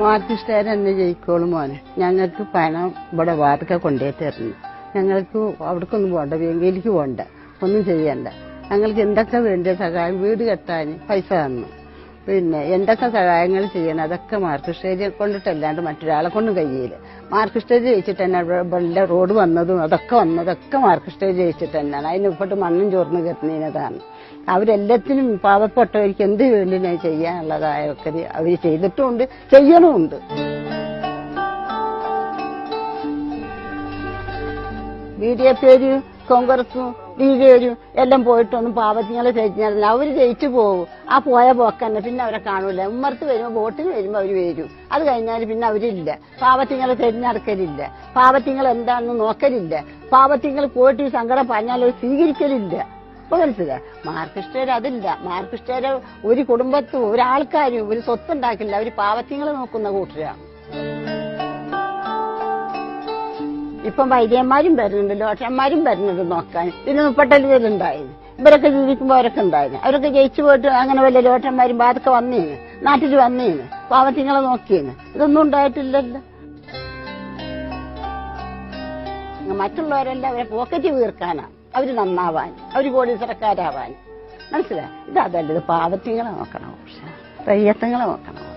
മാർക്കിഷ്ടേരെ തന്നെ ജയിക്കോളും മോനെ. ഞങ്ങൾക്ക് പണം ഇവിടെ വാർക്ക കൊണ്ടേ തരുന്നു. ഞങ്ങൾക്ക് അവിടേക്കൊന്നും പോകണ്ട വേങ്കിലേക്ക് പോകണ്ട ഒന്നും ചെയ്യണ്ട. ഞങ്ങൾക്ക് എന്തൊക്കെ വേണ്ട സഹായം? വീട് കെട്ടാൻ പൈസ തന്നു. പിന്നെ എന്തൊക്കെ സഹായങ്ങൾ ചെയ്യണം? അതൊക്കെ മാർക്കിസ്റ്റേജ് കൊണ്ടിട്ടല്ലാണ്ട് മറ്റൊരാളെ കൊണ്ടും കഴിയില്ല. മാർക്കിസ്റ്റേജ് ജയിച്ചിട്ട് തന്നെ ഇവിടെ റോഡ് വന്നതും അതൊക്കെ വന്നതൊക്കെ മാർക്കിസ്റ്റേജ് ജയിച്ചിട്ട് തന്നെയാണ്. അതിന് ഇപ്പോട്ട് മണ്ണും ചോർന്ന് കെട്ടുന്നതാണ് അവരെല്ലാത്തിനും പാവപ്പെട്ടവർക്ക് എന്ത് വേണ്ടിനാ ചെയ്യാനുള്ളതായൊക്കെ അവർ ചെയ്തിട്ടുമുണ്ട് ചെയ്യണമുണ്ട്. ബി ഡി എഫ് കോൺഗ്രസും ഡി എല്ലാം പോയിട്ടൊന്നും പാവത്തിങ്ങളെ ജയിച്ചാൽ അവർ ജയിച്ചു പോകും. ആ പോയ പോക്കന്നെ പിന്നെ അവരെ കാണൂല. ഉമ്മർത്ത് വരുമ്പോൾ വോട്ടിന് വരുമ്പോൾ അവർ വരും. അത് കഴിഞ്ഞാൽ പിന്നെ അവരില്ല. പാവത്തിങ്ങളെ തിരഞ്ഞെടുക്കലില്ല പാവത്തിങ്ങൾ എന്താണെന്ന് നോക്കലില്ല. പാവത്തിങ്ങൾ പോയിട്ട് ഈ സങ്കടം പറഞ്ഞാൽ അവർ സ്വീകരിക്കലില്ല. ഇപ്പൊ മനസ്സിലായി? മാർക്കിസ്റ്റേര് അതില്ല. മാർക്കിസ്റ്റേര് ഒരു കുടുംബത്തും ഒരാൾക്കാരും ഒരു സ്വത്തുണ്ടാക്കില്ല. അവർ പാവത്തിങ്ങളെ നോക്കുന്ന കൂട്ടരാണ് ഇപ്പം വൈദ്യന്മാരും വരുന്നുണ്ട് ഡോക്ടർമാരും വരുന്നുണ്ട് നോക്കാൻ. പിന്നെ മുപ്പട്ടലുകളുണ്ടായത് ഇവരൊക്കെ ജീവിക്കുമ്പോൾ അവരൊക്കെ ഉണ്ടായിരുന്നു. അവരൊക്കെ ജയിച്ചു പോയിട്ട് അങ്ങനെ വല്ല ലോട്ടന്മാരും ബാധൊക്കെ വന്നേന്. നാട്ടിൽ വന്നേന്. പാവത്തിങ്ങളെ നോക്കിയേന്. ഇതൊന്നും ഉണ്ടായിട്ടില്ലല്ലോ. മറ്റുള്ളവരെല്ലാം അവരെ പോക്കറ്റ് വീർക്കാനാണ് അവർ നന്നാവാൻ. അവർ പോലീസറക്കാരാവാൻ മനസ്സിലായി? ഇത് അതല്ല ഇത് പാവത്തിങ്ങളെ നോക്കണം. പക്ഷെ റയ്യത്തങ്ങളെ നോക്കണം.